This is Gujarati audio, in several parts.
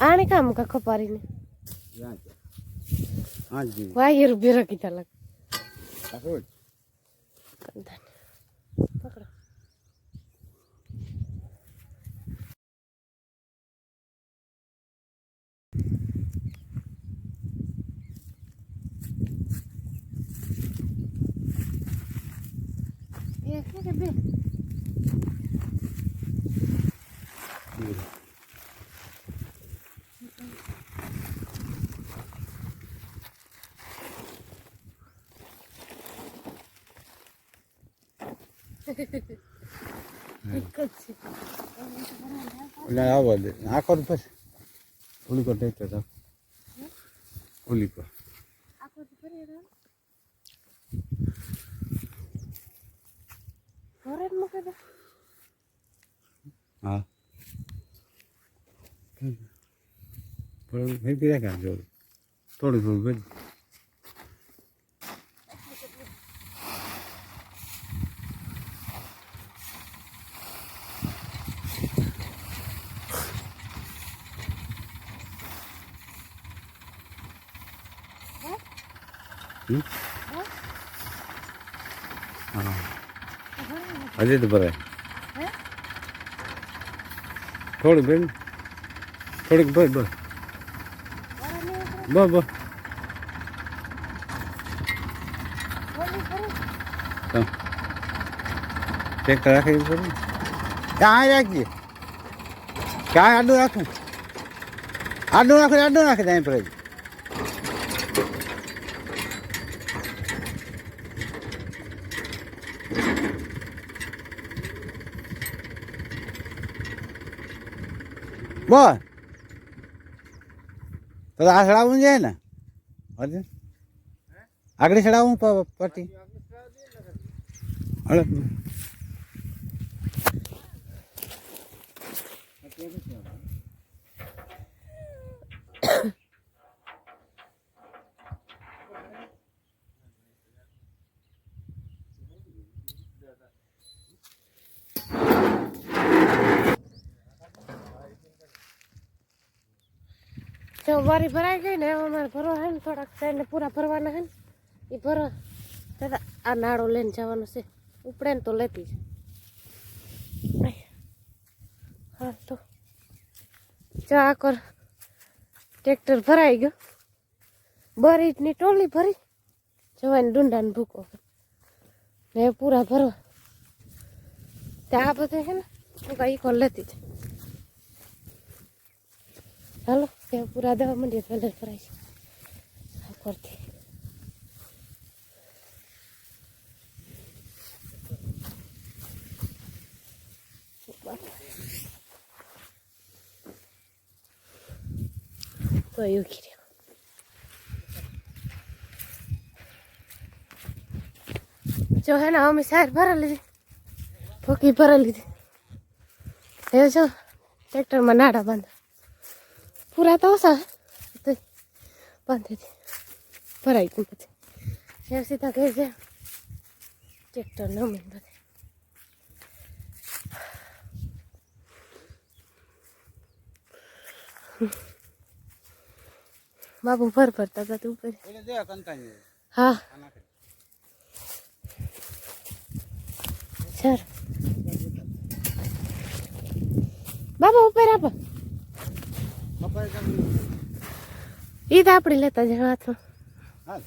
આને કામ કા ખપારીને વાયર રાખી તા લાગ પકડો Yeah, બે? એટલે આવો દે આખો પછી. ઓલી કો ટેક તો ઓલી દે હા. પણ ફેર કર્યા કામ જો. થોડું થોડું ભેજ હજી તો ભરાય થોડુંક બેન થોડીક ભાઈ બસ બસ બસ ચેક રાખી ને ક્યાં રાખીએ ક્યાં આડું રાખું આડું રાખે આડું રાખે ત્યાં પર બોલ. તો આ ચડાવવું છે ને? હજી? આગળ ચડાવવું પ- પટ્ટી? હળો તો વારી ભરાઈ ગઈ ને અમારે ભરવા હે ને થોડાક ટાઈમ પૂરા ભરવાના હે ને. એ ભરો દાદા, આ નાળો લઈને જવાનો છે. ઉપડે ને તો લેતી જ. હા, તો. ચા કર. ટ્રેક્ટર ભરાઈ ગયો. બરીટની ટોલી ભરી. જવાની ડુંડાને ભૂકો. ને પૂરા ભરવા. ત્યાં આ બધે છે ને, હું કઈ કોલ લેતી જ. હાલો. ત્યાં પૂરા દેવા માંડીએ કલર કરાય છે આ પરથી તો એવું કર્યું જો હે ને અમે સાર ભરા લીધી ફોકી ભરા લીધી એ જો, ટ્રેક્ટરમાં નાડા બાંધા પૂરા તો ઓછા તો બાંધીથી ભરાઈ ગયું પછી એ સીધા ઘેર છે ટ્રેક્ટર નમી બધે. બાપુ ભર ભરતા હતા તું ઉપર. હા. સર બાબા ઉપર આપો. ઈ તો આપણે લેતા જ હાથમાં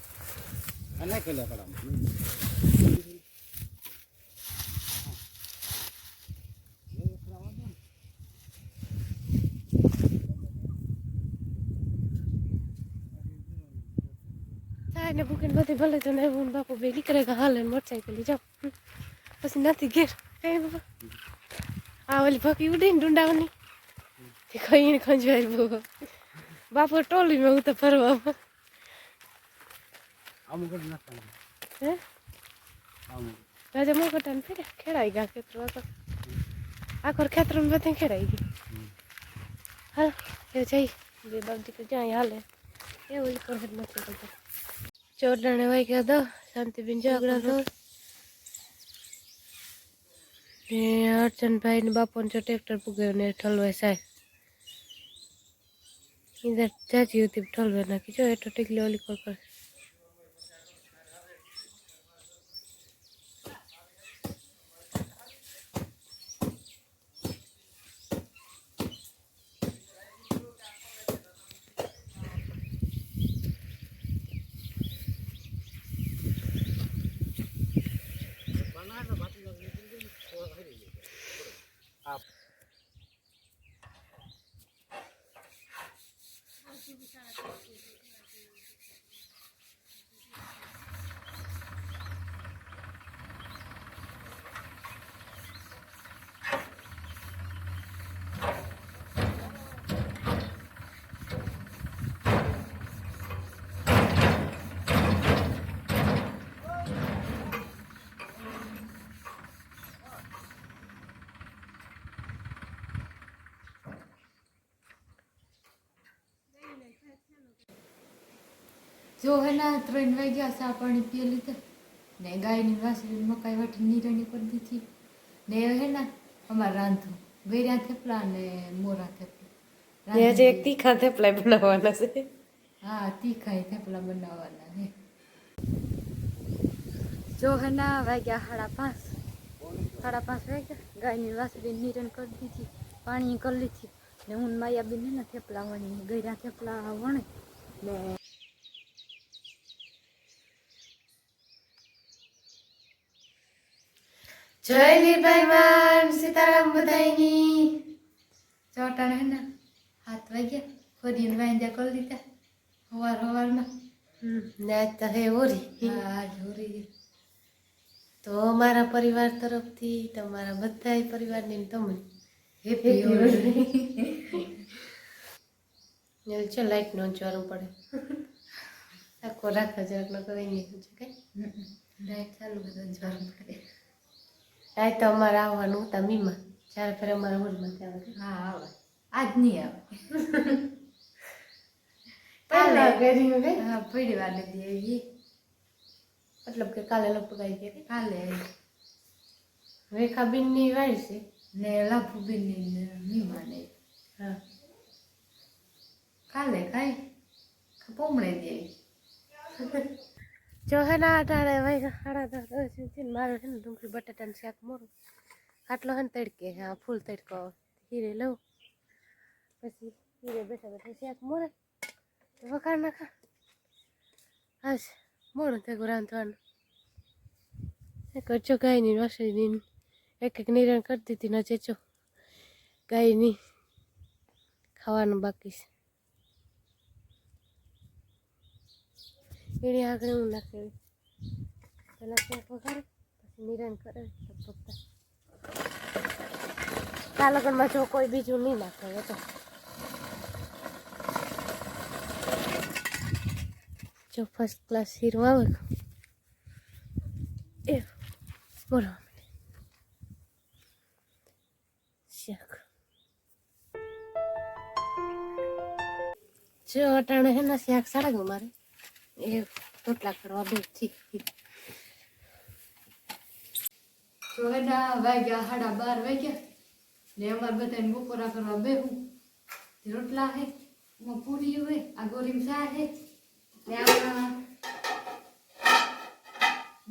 થાય ને બધી ભલે તો ને હું બાપુ બે નીકળે કે હાલે જાઓ હમ. પછી નથી ઘેર. કઈ બાબા આ ઓલી ભકી ઉડી ને ડુંડાવાની તે કહીને ને ખંજવાય બહુ. બાપુ ટોલી મેં હું તો ફરવામાં હે? રાજા મોકટાને ફેરે ખેડાઈ ગયા ખેતરો આખો આખો ખેતરો બધે ખેડાઈ ગઈ હાલ, એ જઈ. બે બાપ દીકરી જાય હાલે. એવું જ કરે નથી કરતા ચોરડાને ગયા દો, શાંતિબેન ઝઘડા દો ને અર્ચનભાઈ ને બાપો જો ટ્રેક્ટર પૂગ્યો ને ઠલવાય સાહેબ. ইদার চাচি হতে ঢলবে না কিছু এটা টিকলে অলি কল করে જો હેના ત્રણ વાગ્યા સા પાણી પી લીધા. ને ગાયની વાસળી મકાઈ વાટી નીરણી કરી દીધી. ને હેના અમારે રાંધું ગૈરા થેપલા ને મોરા થેપલા. આજે એક તીખા થેપલા બનાવવાના છે. હા તીખા એ થેપલા બનાવવાના છે. જો હેના વાગ્યા સાડા પાંચ. સાડા પાંચ વાગ્યા. ગાયની વાસળી નીરણ કરી દીધી. પાણી કરી લીધી. ને હું માયા બેન ને થેપલા વણી ગૈરા થેપલા વણે. ને જય લીરભાઈ માન સીતારામ બધાયની. ચોટાણ હે ને હાથ વાગ્યા ફરીને વાંજા કરી દીધા હવાર હવારમાં. ને આજ તો હે ઓરી. હા જોરી તો અમારા પરિવાર તરફથી તમારા બધા પરિવારની તમને હેપી હોળી. ચો લાઈટ નો જોવાનું પડે. આખો રાખો જરાક ન કરે નહીં કઈ? લાઈટ ચાલુ બધો જવાનું પડે. આજ તો અમારે આવવાનું હતા મીમાં ચાર ફેર અમારા હોલમાંથી આવે. હા આવે. આજ નહીં આવે. હે હા પડી વાર નથી મતલબ કે કાલે લગભગ આવી ગયા કાલે. રેખાબીનની વાય છે? ને લાભુ બેન મીમાને હા. કાલે કાંઈ? પોમણે દે જો હે ના અટાણે વાગ્યા સાડા દસ છે ને ડુંગળી બટાટાનું શાક મોરું. આટલો હે તડકે હા ફૂલ તડકો હીરે લઉં. પછી હીરે બેઠા બેઠા શાક મોરે. વખાર નાખા. હાશ મોડું થયું રાંધવાનું. એક જો ગાયની વાસળીની એક એક નિરણ કરી દીધી ન ચેચો ગાયની ખાવાનું બાકી છે. એની આગળ હું નાખેલી પહેલાં શાક વઘારે પછી નિરાન કરે લગભગ આ લગ્નમાં જો કોઈ બીજું નહીં નાખે તો જો ફર્સ્ટ ક્લાસ હીરો આવે એ બોલો જો અટાણે હે ને શાક સારા ગયું મારે એ રોટલા કરવા બેઠી. તો એના વાગ્યા સાડા બાર વાગ્યા. ને અમારે બધાને બપોરા કરવા બેહું. રોટલા હે પૂરી હોય આ ગોરીમ ચા હે. ને આમાં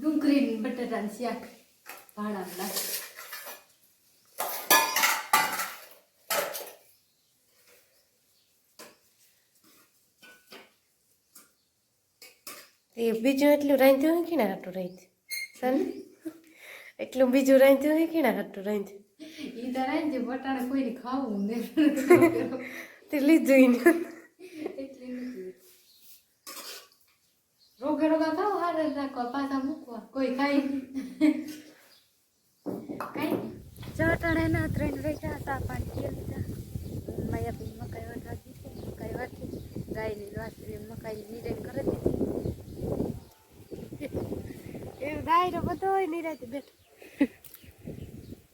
ડુંગળી બટાટાનું શાક ભાણામાં નાખ. એ બીજું એટલું રાંધ્યું હોય કે ના હાટું રાંધ્યું? સન એટલું બીજું રાંધ્યું હોય કે ના હાટું રાંધ્યું? ઈ તો રાંધ્યું બટાણે કોઈને ખાવું ને. તે લીધું ને. એટલે રોગે રોગા ખાવ હારે રાખવા પાછા મૂકવા. કોઈ ખાઈ કઈ ચટાણે ના ત્રણ વેચા તા પાણી પી લીધા માયા બી મકાઈ વાટવા દીધી મકાઈ વાટી ગાયની વાસરી મકાઈ નીરેન નહીં રહેતી બેઠ.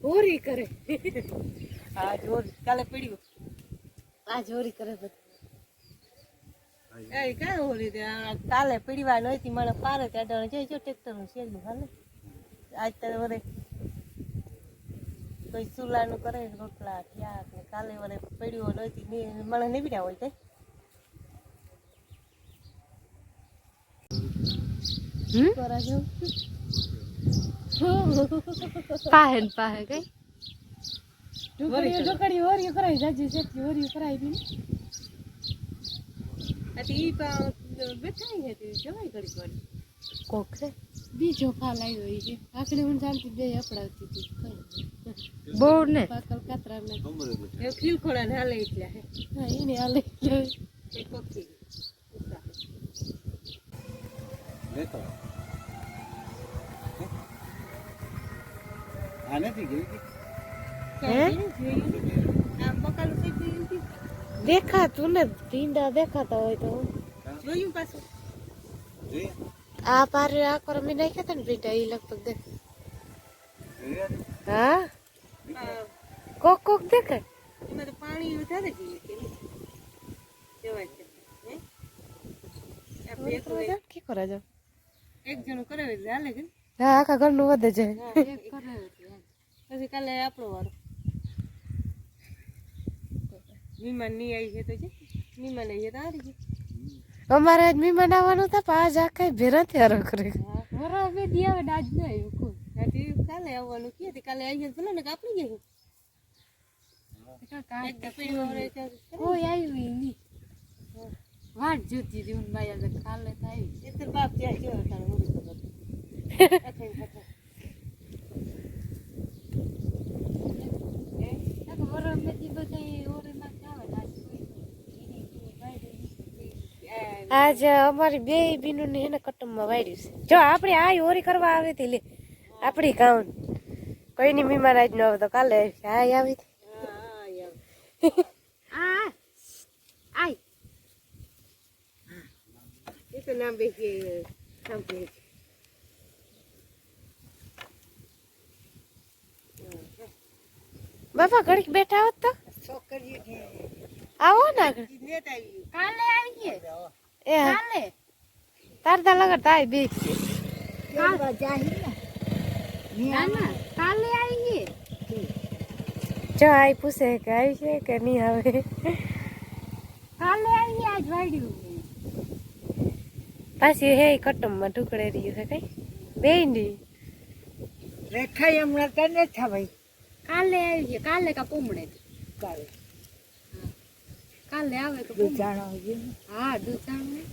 હોરી કરે. આ જોર કાલે પડ્યું. આ જોરી કરે બધું. ચૂલાનું કરે રોટલા થયા ને કાલે વરે પડ્યો નહોતી મને હોય તે. કરા જેવું પાહે ને પાહે કઈ ઢોકળીઓ ઢોકળીઓ હોરીઓ કરાવી જાજી સેટલી હોરીઓ કરાવી દીધી આ તો ઈ પા બેઠા હે તે જવાય ઘડી ઘડી કોક છે બીજો ફાલ આવ્યો ઈ કે આખડી હું જાણતી બે અપડાવતી હતી કઈ બહુ ને પાકલ કાતરા ને એ ખીલખોડા ને હાલે એટલા હે હા એને હાલે એટલે એક પક્ષી ઉતા. લેતો આ નથી? ગઈ. દેખાતું ને ભીંડા દેખાતા હોય તો. જોયું પાછું? આ પારે આ પર મેં નાખ્યા હતા ને ભીંડા ઈ લગભગ દેખ હા? કોક કોક દેખાય. એમાં તો પાણી વધારે જોઈએ કે કરે જવાય છે. એક જણ કરે કે ને? હા આખા ઘરનું વધે જાય. પછી કાલે આપણો વારો. મહેમાન નહીં આવી છે તો છે મહેમાન આવી છે તો હારી ગઈ અમારે આજ મહેમાન આવવાનું હતા પણ આજ આખા ભેરા થયા કરે. મારા બે દી આવે આજ ન આવ્યું કોઈ. કાલે આવવાનું કે હતી કાલે આવી જાય ભલે ને કાપડી જાય. કોઈ આવ્યું નહીં. વાટ જોતી હતી માયા કાલે થાય એ તો બાપ ત્યાં ગયો તારે મોડી ખબર અથાઈને ખાતા. હે? વરો બે દી બધા ઓરેમાં જ આવે ને આજ અમારી બે બીનું ને એને કુટુંબમાં વાડ્યું છે. જો આપણે આ હોરી કરવા આવી હતી લે. આપણી કાઉન કોઈની મહેમાન આજ ન આવે તો કાલે આવી. આ આવી આય. એ તો નામ બેસી સાંભળે છે. બાપા ઘડીક બેઠા હોત તો? આવો ને. કાલે આવીએ. એ. કાલે. તાર તા લગર બે. બી ના કાલે આવીએ. જો આઈ પૂછે કે આવી છે કે નહીં આવે. કાલે આવીએ આજ વાડ્યું પાછી હે કટમમાં ઢુકડે રહ્યું છે કઈ. બે ની કાલે આવીએ કાલે કા પૂમણે કાલે. કાલે આવે તો. હા દૂધાણું